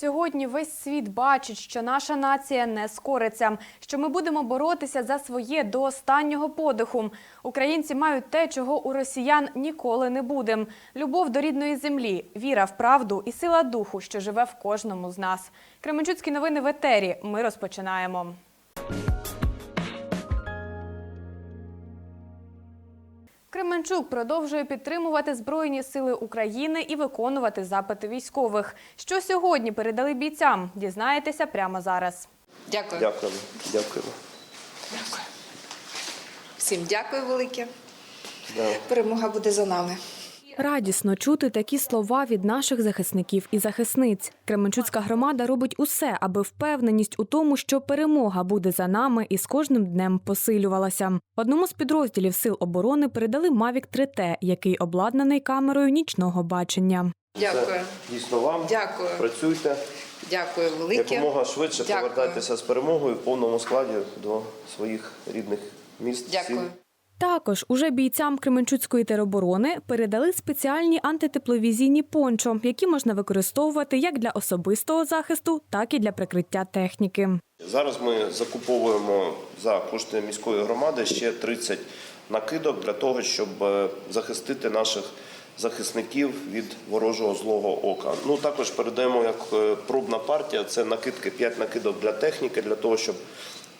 Сьогодні весь світ бачить, що наша нація не скориться, що ми будемо боротися за своє до останнього подиху. Українці мають те, чого у росіян ніколи не буде: любов до рідної землі, віра в правду і сила духу, що живе в кожному з нас. Кременчуцькі новини в етері. Ми розпочинаємо. Кременчук продовжує підтримувати Збройні сили України і виконувати запити військових. Що сьогодні передали бійцям? Дізнаєтеся прямо зараз. Дякую. Дякуємо. Дякуємо. Дякую. Всім дякую велике. Да. Перемога буде за нами. Радісно чути такі слова від наших захисників і захисниць. Кременчуцька громада робить усе, аби впевненість у тому, що перемога буде за нами і з кожним днем посилювалася. Одному з підрозділів сил оборони передали Mavic 3T, який обладнаний камерою нічного бачення. Дякую. Це дійсно вам. Дякую. Працюйте. Дякую велике. Якомога швидше Дякую. повертайтеся з перемогою в повному складі до своїх рідних міст. Дякую. Також уже бійцям Кременчуцької тероборони передали спеціальні антитепловізійні пончо, які можна використовувати як для особистого захисту, так і для прикриття техніки. Зараз ми закуповуємо за кошти міської громади ще 30 накидок для того, щоб е, захистити наших захисників від ворожого злого ока. Ну також передаємо як е, пробна партія. Це накидки 5 накидок для техніки, для того, щоб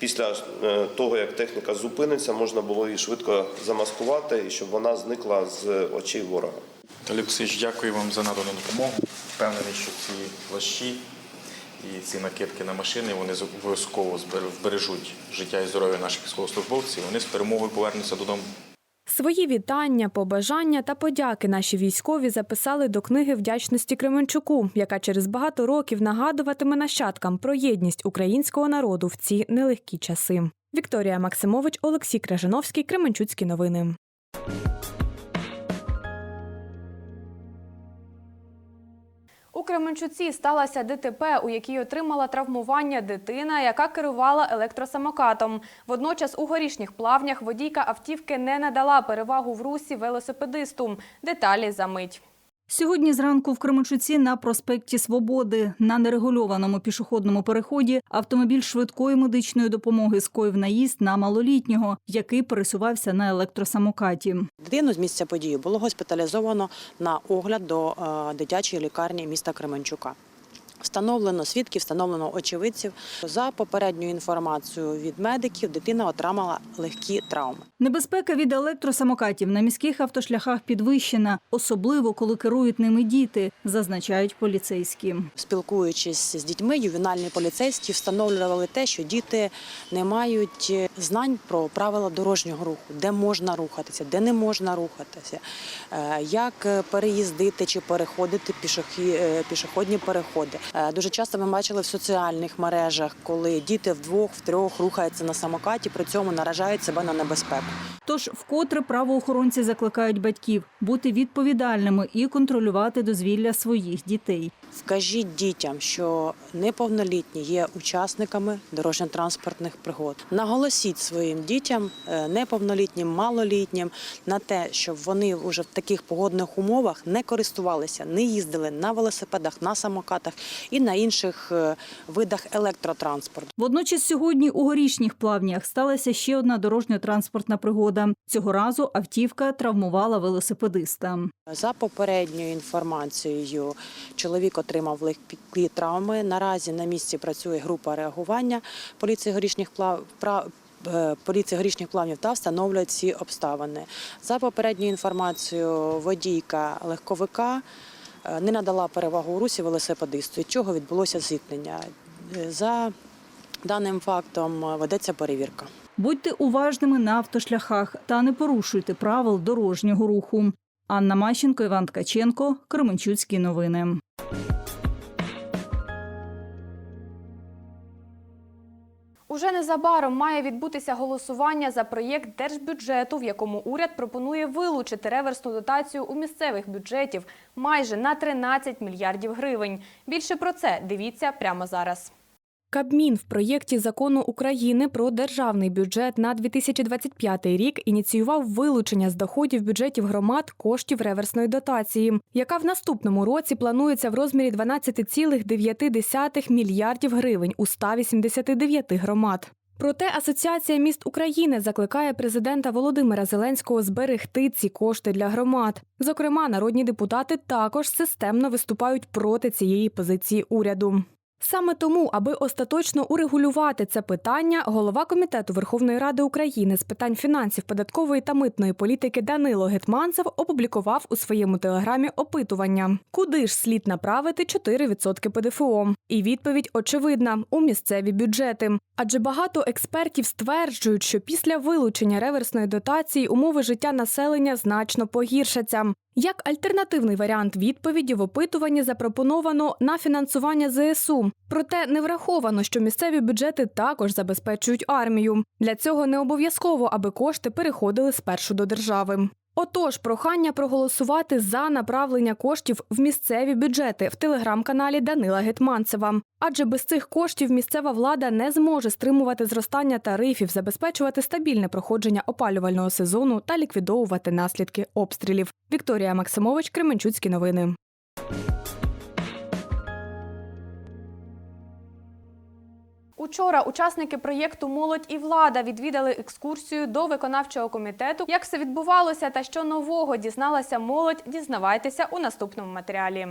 після е, того, як техніка зупиниться, можна було її швидко замаскувати і щоб вона зникла з очей ворога. Олег Олексійович, дякую вам за надану допомогу. Впевнений, що ці плащі і ці накидки на машини вони обов'язково збережуть життя і здоров'я наших військовослужбовців. Вони з перемогою повернуться додому. Свої вітання, побажання та подяки наші військові записали до книги вдячності Кременчуку, яка через багато років нагадуватиме нащадкам про єдність українського народу в ці нелегкі часи. Вікторія Максимович, Олексій Кражановський, Кременчуцькі новини. У Кременчуці сталося ДТП, у якій отримала травмування дитина, яка керувала електросамокатом. Водночас у горішніх плавнях водійка автівки не надала перевагу в русі велосипедисту. Деталі за мить. Сьогодні зранку в Кременчуці на проспекті Свободи на нерегульованому пішохідному переході автомобіль швидкої медичної допомоги скоїв наїзд на малолітнього, який пересувався на електросамокаті. Дитину з місця події було госпіталізовано на огляд до е, дитячої лікарні міста Кременчука. Встановлено свідків, встановлено очевидців. За попередньою інформацією від медиків, дитина отримала легкі травми. Небезпека від електросамокатів на міських автошляхах підвищена, особливо коли керують ними діти, зазначають поліцейські. Спілкуючись з дітьми, ювенальні поліцейські встановлювали те, що діти не мають е, знань про правила дорожнього руху, де можна рухатися, де не можна рухатися, е, як е, переїздити чи переходити пішохі- пішохідні переходи. Е, Дуже часто ми бачили в соціальних мережах, коли діти вдвох, втрьох рухаються на самокаті, при цьому наражають себе на небезпеку. Тож вкотре правоохоронці закликають батьків бути відповідальними і контролювати дозвілля своїх дітей. Вкажіть дітям, що неповнолітні є учасниками дорожньо-транспортних пригод. Наголосіть своїм дітям, е, неповнолітнім, малолітнім, на те, щоб вони вже в таких погодних умовах не користувалися, не їздили на велосипедах, на самокатах і на інших е, видах електротранспорту. Водночас сьогодні у горішніх плавнях сталася ще одна дорожньо-транспортна пригода. Цього разу автівка травмувала велосипедиста. За попередньою інформацією, чоловік отримав легкі травми. Наразі на місці працює група реагування поліції горішніх плав. е, Поліції горішніх плавнів та встановлює ці обставини. За попередньою інформацією, водійка легковика не надала перевагу русі велосипедисту, від чого відбулося зіткнення. Е, За даним фактом е, ведеться перевірка. Будьте уважними на автошляхах та не порушуйте правил дорожнього руху. Анна Мащенко, Іван Ткаченко, Кременчуцькі новини. Уже незабаром має відбутися голосування за проєкт держбюджету, в якому уряд пропонує вилучити реверсну дотацію у місцевих бюджетів майже на 13 мільярдів гривень. Більше про це дивіться прямо зараз. Кабмін в проєкті закону України про державний бюджет на 2025 рік ініціював вилучення з доходів бюджетів громад коштів реверсної дотації, яка в наступному році планується в розмірі 12,9 мільярдів гривень у 189 громад. Проте Асоціація міст України закликає президента Володимира Зеленського зберегти ці кошти для громад. Зокрема, народні депутати також системно виступають проти цієї позиції уряду. Саме тому, аби остаточно урегулювати це питання, голова комітету Верховної Ради України з питань фінансів, податкової та митної політики Данило Гетманцев опублікував у своєму телеграмі опитування, куди ж слід направити 4% ПДФО. І відповідь очевидна у місцеві бюджети. Адже багато експертів стверджують, що після вилучення реверсної дотації умови життя населення значно погіршаться. Як альтернативний варіант відповіді в опитуванні запропоновано на фінансування ЗСУ. Проте не враховано, що місцеві бюджети також забезпечують армію. Для цього не обов'язково, аби кошти переходили спершу до держави. Отож, прохання проголосувати за направлення коштів в місцеві бюджети в телеграм-каналі Данила Гетманцева. Адже без цих коштів місцева влада не зможе стримувати зростання тарифів, забезпечувати стабільне проходження опалювального сезону та ліквідовувати наслідки обстрілів. Вікторія Максимович, Кременчуцькі новини. Учора учасники проєкту Молодь і влада відвідали екскурсію до виконавчого комітету. Як все відбувалося та що нового дізналася молодь, дізнавайтеся у наступному матеріалі.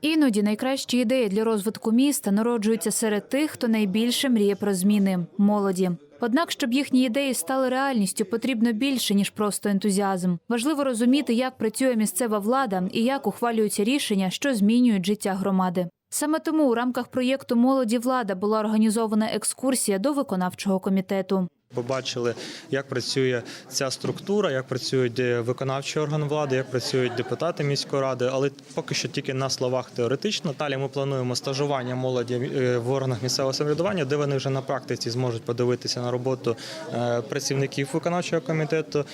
Іноді найкращі ідеї для розвитку міста народжуються серед тих, хто найбільше мріє про зміни молоді. Однак, щоб їхні ідеї стали реальністю, потрібно більше ніж просто ентузіазм. Важливо розуміти, як працює місцева влада і як ухвалюються рішення, що змінюють життя громади. Саме тому у рамках проєкту Молоді влада була організована екскурсія до виконавчого комітету. Побачили, як працює ця структура, як працюють е, виконавчий орган влади, як працюють депутати міської ради, але поки що тільки на словах теоретично. Далі ми плануємо стажування молоді е, в органах місцевого самоврядування, де вони вже на практиці зможуть подивитися на роботу е, працівників виконавчого комітету,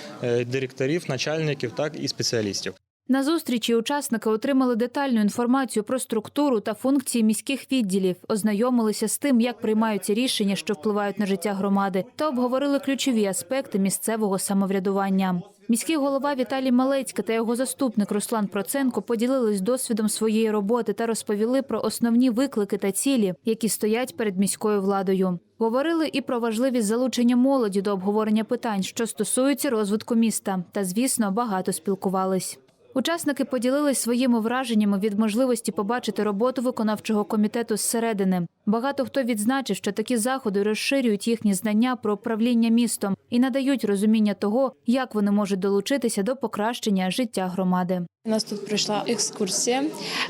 директорів, начальників, так і спеціалістів. На зустрічі учасники отримали детальну інформацію про структуру та функції міських відділів, ознайомилися з тим, як приймаються рішення, що впливають на життя громади, та обговорили ключові аспекти місцевого самоврядування. Міський голова Віталій Малецький та його заступник Руслан Проценко поділились досвідом своєї роботи та розповіли про основні виклики та цілі, які стоять перед міською владою. Говорили і про важливість залучення молоді до обговорення питань, що стосуються розвитку міста, та звісно багато спілкувались. Учасники поділились своїми враженнями від можливості побачити роботу виконавчого комітету зсередини. Багато хто відзначив, що такі заходи розширюють їхні знання про управління містом і надають розуміння того, як вони можуть долучитися до покращення життя громади. У нас тут пройшла екскурсія,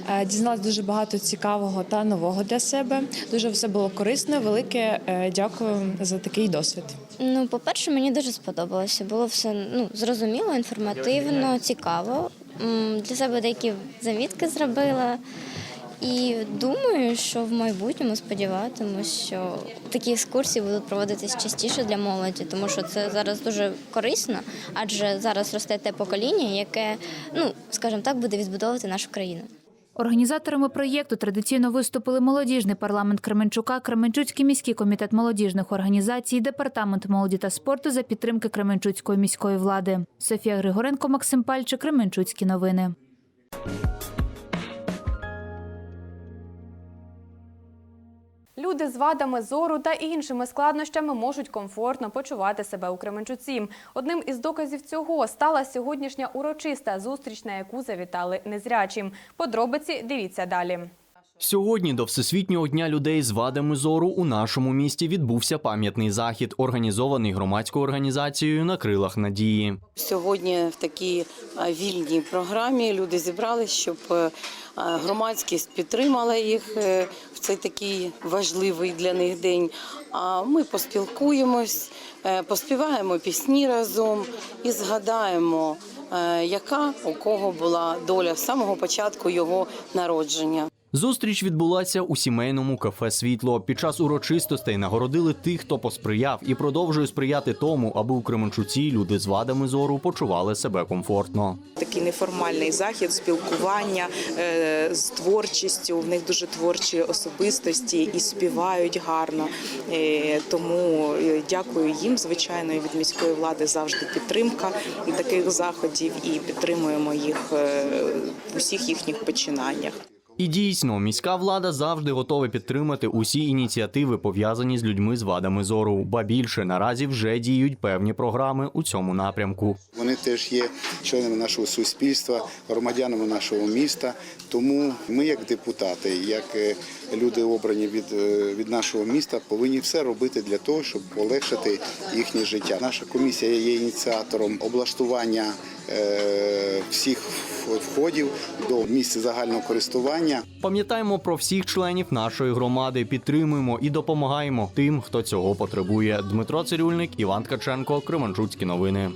е, дізналась дуже багато цікавого та нового для себе. Дуже все було корисно. Велике е, дякую за такий досвід. Ну, по-перше, мені дуже сподобалося. Було все ну, зрозуміло, інформативно, цікаво. Для себе деякі замітки зробила. І думаю, що в майбутньому сподіватимусь, що такі екскурсії будуть проводитись частіше для молоді, тому що це зараз дуже корисно, адже зараз росте те покоління, яке, ну скажімо так, буде відбудовувати нашу країну. Організаторами проєкту традиційно виступили молодіжний парламент Кременчука, Кременчуцький міський комітет молодіжних організацій, департамент молоді та спорту за підтримки Кременчуцької міської влади. Софія Григоренко, Максим Пальчик, Кременчуцькі новини. Люди з вадами зору та іншими складнощами можуть комфортно почувати себе у Кременчуці. Одним із доказів цього стала сьогоднішня урочиста зустріч, на яку завітали незрячі. Подробиці дивіться далі. Сьогодні до Всесвітнього дня людей з вадами зору у нашому місті відбувся пам'ятний захід, організований громадською організацією на крилах надії. Сьогодні в такій вільній програмі люди зібрались, щоб е, громадськість підтримала їх е, в цей такий важливий для них день. А ми поспілкуємось, е, поспіваємо пісні разом і згадаємо, е, яка у кого була доля з самого початку його народження. Зустріч відбулася у сімейному кафе Світло. Під час урочистостей нагородили тих, хто посприяв і продовжує сприяти тому, аби у Кременчуці люди з вадами зору почували себе комфортно. Такий неформальний захід, спілкування е, з творчістю. В них дуже творчі особистості і співають гарно. Е, Тому е, дякую їм, звичайно, і від міської влади завжди підтримка таких заходів і підтримуємо їх в усіх їхніх починаннях. І дійсно, міська влада завжди готова підтримати усі ініціативи, пов'язані з людьми з вадами зору. Ба більше наразі вже діють певні програми у цьому напрямку. Вони теж є членами нашого суспільства, громадянами нашого міста. Тому ми, як депутати, як е, люди обрані від, е, від нашого міста, повинні все робити для того, щоб полегшити їхнє життя. Наша комісія є ініціатором облаштування е, всіх входів до місця загального користування. Пам'ятаємо про всіх членів нашої громади, підтримуємо і допомагаємо тим, хто цього потребує. Дмитро Цирюльник, Іван Ткаченко, Кременчуцькі новини.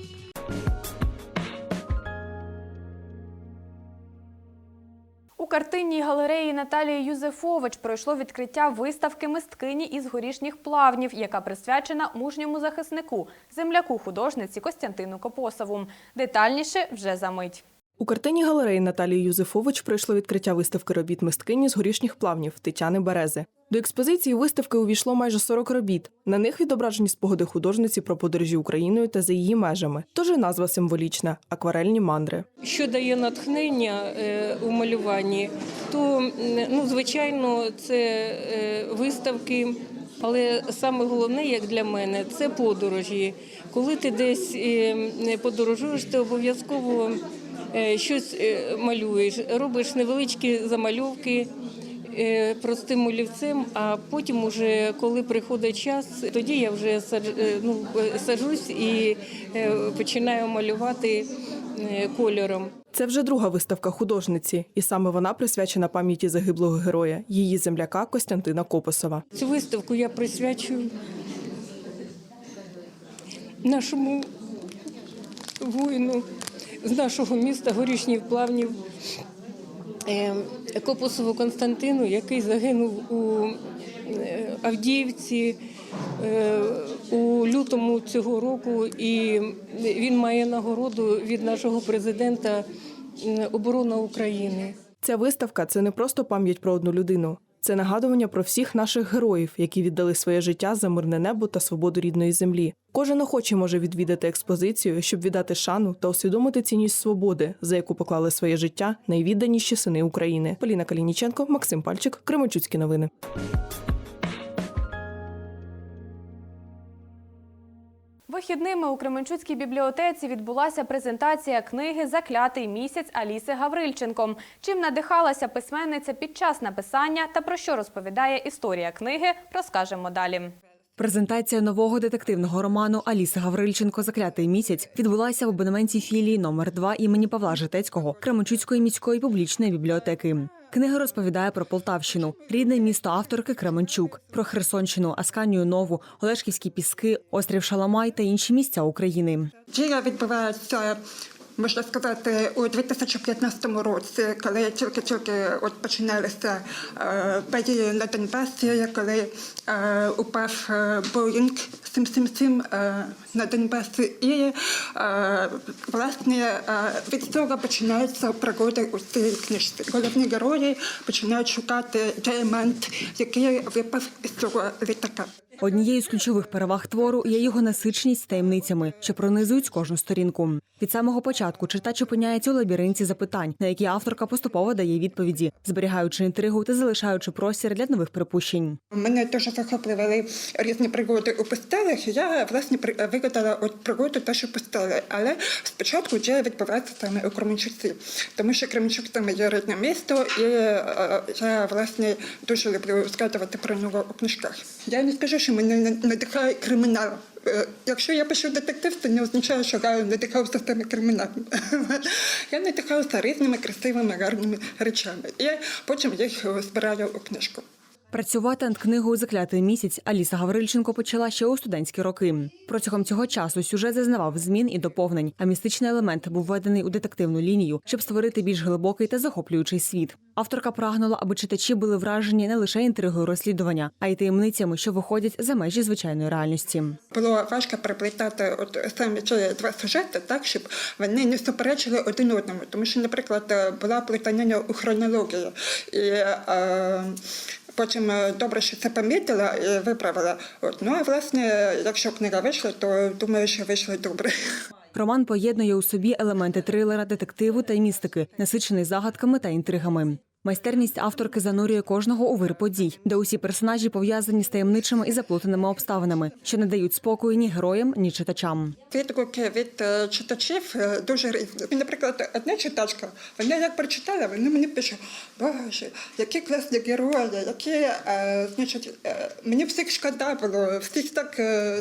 Картинній галереї Наталії Юзефович пройшло відкриття виставки мисткині із горішніх плавнів, яка присвячена мужньому захиснику, земляку художниці Костянтину Копосову. Детальніше вже за мить. У картині галереї Наталії Юзефович пройшло відкриття виставки робіт мисткині з горішніх плавнів Тетяни Берези. До експозиції виставки увійшло майже 40 робіт. На них відображені спогади художниці про подорожі Україною та за її межами. Тож і назва символічна акварельні мандри. Що дає натхнення е, у малюванні, то ну, звичайно це е, виставки. Але саме головне, як для мене, це подорожі. Коли ти десь е, подорожуєш, ти обов'язково щось е, малюєш, робиш невеличкі замальовки е, простим олівцем, а потім, уже, коли приходить час, тоді я вже садж- е, ну, е, саджусь і е, починаю малювати е, кольором. Це вже друга виставка художниці, і саме вона присвячена пам'яті загиблого героя, її земляка Костянтина Копосова. Цю виставку я присвячую нашому воїну з нашого міста Горішніх Плавнів е, Копосову Константину, який загинув у е, Авдіївці е, у лютому цього року, і він має нагороду від нашого президента оборона України. Ця виставка це не просто пам'ять про одну людину. Це нагадування про всіх наших героїв, які віддали своє життя за мирне небо та свободу рідної землі. Кожен охоче може відвідати експозицію, щоб віддати шану та усвідомити цінність свободи, за яку поклали своє життя найвідданіші сини України. Поліна Калініченко, Максим Пальчик, Кременчуцькі новини. Вихідними у Кременчуцькій бібліотеці відбулася презентація книги Заклятий місяць Аліси Гаврильченко. Чим надихалася письменниця під час написання та про що розповідає історія книги, розкажемо далі. Презентація нового детективного роману Аліси Гаврильченко Заклятий місяць відбулася в абонементі філії номер 2 імені Павла Житецького Кременчуцької міської публічної бібліотеки. Книга розповідає про Полтавщину, рідне місто авторки Кременчук, про Херсонщину, Асканію Нову, Олешківські піски, острів Шаламай та інші місця України. Дія відбувається, можна сказати, у 2015 році, коли тільки-тільки от починалися е, події на Донбасі, коли е, упав е, Боїнг 777 е, на Донбасі. І е, власне е, від цього починаються пригоди у цій книжці. Головні герої починають шукати діамант, який випав із цього літака. Однією з ключових переваг твору є його насиченість таємницями, що пронизують кожну сторінку. Від самого початку читач опиняється у лабіринті запитань, на які авторка поступово дає відповіді, зберігаючи інтригу та залишаючи простір для нових припущень. Мене дуже захоплювали різні пригоди у пустелях. І Я власне вигадала от пригоду теж у пустелі. Але спочатку дія відбувається саме у Кременчуці, тому що Кременчук це моє рідне місто, і е, я власне дуже люблю згадувати про нього у книжках. Я не скажу, що мене надихає кримінал. Е, Якщо я пишу детектив, це не означає, що я надихаюся саме криміналом. Я надихаюся різними красивими, гарними речами. І потім їх збираю у книжку. Працювати над книгою Заклятий місяць Аліса Гаврильченко почала ще у студентські роки. Протягом цього часу сюжет зазнавав змін і доповнень, а містичний елемент був введений у детективну лінію, щоб створити більш глибокий та захоплюючий світ. Авторка прагнула, аби читачі були вражені не лише інтригою розслідування, а й таємницями, що виходять за межі звичайної реальності. Було важко переплітати от саме ці два сюжети так, щоб вони не суперечили один одному. Тому що, наприклад, е, була плутанина у хронології. І, е, Потім е, добре, що це помітила і виправила. От. Ну а власне, якщо книга вийшла, то думаю, що вийшло добре. Роман поєднує у собі елементи трилера, детективу та містики, насичений загадками та інтригами. Майстерність авторки занурює кожного у вир подій, де усі персонажі пов'язані з таємничими і заплутаними обставинами, що не дають спокою ні героям, ні читачам. Відгуки від е, читачів е, дуже різні. Наприклад, одна читачка, вона як прочитала, вона мені пише, боже, які класні герої, які, е, значить, мені всіх шкода було, всіх так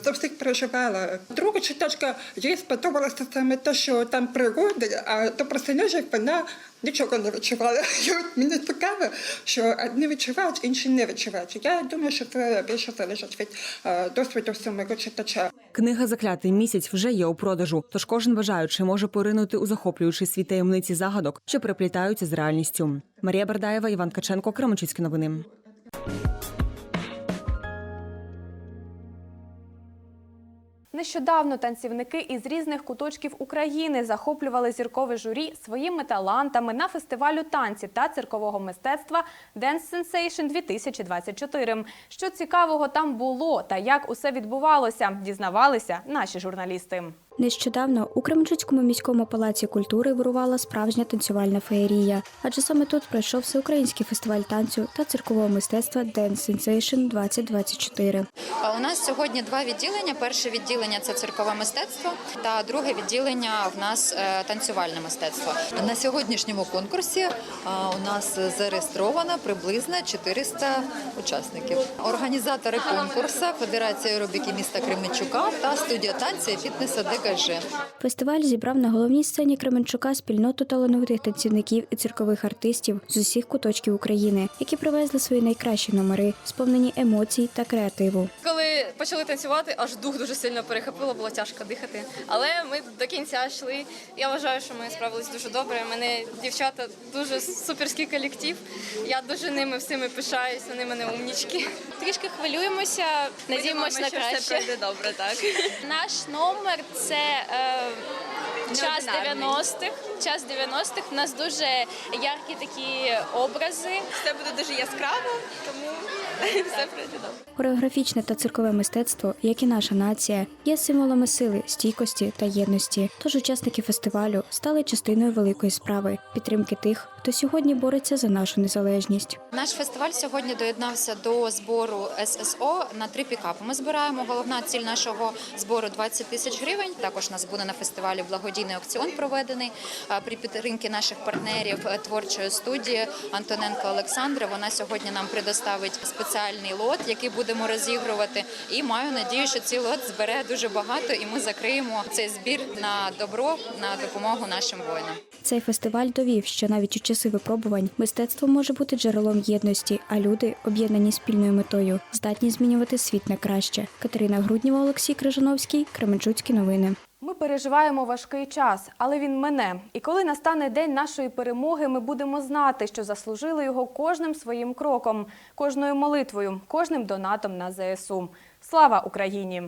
за всіх переживала. Друга читачка, їй сподобалося саме те, що там пригоди, а до персонажів вона нічого не відчувала. Я мені цікаво, що одні відчувають, інші не відчувають. Я думаю, що це більше залежить від е, досвіду самого читача. Книга Заклятий місяць вже є у продажу, тож кожен бажаючий може поринути у захоплюючий світ таємниці загадок, що переплітаються з реальністю. Марія Бердаєва, Іван Каченко, Кременчуцькі новини. Нещодавно танцівники із різних куточків України захоплювали зіркове журі своїми талантами на фестивалю танців та циркового мистецтва Dance Sensation 2024. Що цікавого там було та як усе відбувалося, дізнавалися наші журналісти. Нещодавно у Кременчуцькому міському палаці культури вирувала справжня танцювальна феєрія, адже саме тут пройшов всеукраїнський фестиваль танцю та циркового мистецтва Dance Sensation 2024. А У нас сьогодні два відділення. Перше відділення це циркове мистецтво, та друге відділення в нас е, танцювальне мистецтво. На сьогоднішньому конкурсі у нас зареєстровано приблизно 400 учасників. Організатори конкурсу Федерація аеробіки міста Кременчука та студія танцю і фітнесу ДКЖ. Фестиваль зібрав на головній сцені Кременчука спільноту талановитих танцівників і циркових артистів з усіх куточків України, які привезли свої найкращі номери, сповнені емоцій та креативу. Коли почали танцювати, аж дух дуже сильно перехопило, було тяжко дихати. Але ми до кінця йшли. Я вважаю, що ми справились дуже добре. Мене дівчата дуже суперський колектив. Я дуже ними всіми пишаюсь, вони мене умнічки. Трішки хвилюємося, надіємося на краще. Все пройде добре, так. Наш номер це час 90-х. Час 90-х. У нас дуже яркі такі образи. Все буде дуже яскраво, тому все пройде добре. Хореографічне та циркове мистецтво, як і наша нація, є символами сили, стійкості та єдності. Тож учасники фестивалю стали частиною великої справи підтримки тих, хто сьогодні бореться за нашу незалежність. Наш фестиваль сьогодні доєднався до збору ССО на три пікапи. Ми збираємо головна ціль нашого збору 20 тисяч гривень. Також у нас буде на фестивалі благодійний аукціон проведений при підтримці наших партнерів е, творчої студії Антоненко Олександра. Вона сьогодні нам предоставить спеціальний лот, який будемо розігрувати. І маю надію, що цей лот збере дуже багато, і ми закриємо цей збір на добро на допомогу нашим воїнам. Цей фестиваль довів, що навіть у часи випробувань мистецтво може бути джерелом єдності, а люди, об'єднані спільною метою, здатні змінювати світ на краще. Катерина Грудніва, Олексій Крижановський, Кременчуцькі новини. Ми переживаємо важкий час, але він мине. І коли настане день нашої перемоги, ми будемо знати, що заслужили його кожним своїм кроком, кожною молитвою, кожним донатом на ЗСУ. Слава Україні!